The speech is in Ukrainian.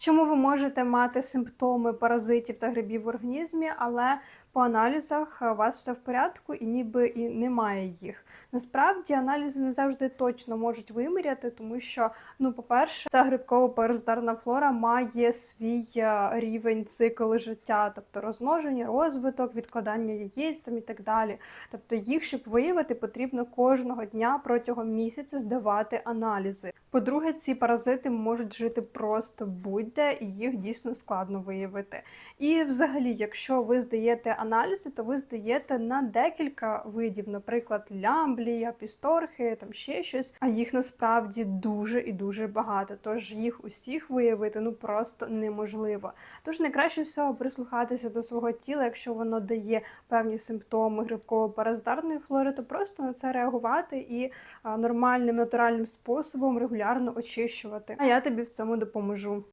Чому ви можете мати симптоми паразитів та грибів в організмі, але по аналізах у вас все в порядку і ніби і немає їх? Насправді аналізи не завжди точно можуть виміряти, тому що, ну, по-перше, ця грибково паразитарна флора має свій е, рівень цикл життя, тобто розмноження, розвиток, відкладання яєць там і так далі. Тобто їх, щоб виявити, потрібно кожного дня протягом місяця здавати аналізи. По-друге, ці паразити можуть жити просто будь-де, і їх дійсно складно виявити. І взагалі, якщо ви здаєте аналізи, то ви здаєте на декілька видів, наприклад, лямблія, пісторхи, там ще щось. А їх насправді дуже і дуже багато. Тож їх усіх виявити ну просто неможливо. Тож найкраще всього прислухатися до свого тіла, якщо воно дає певні симптоми грибково-паразитарної флори, то просто на це реагувати і нормальним натуральним способом регулярно очищувати. А я тобі в цьому допоможу.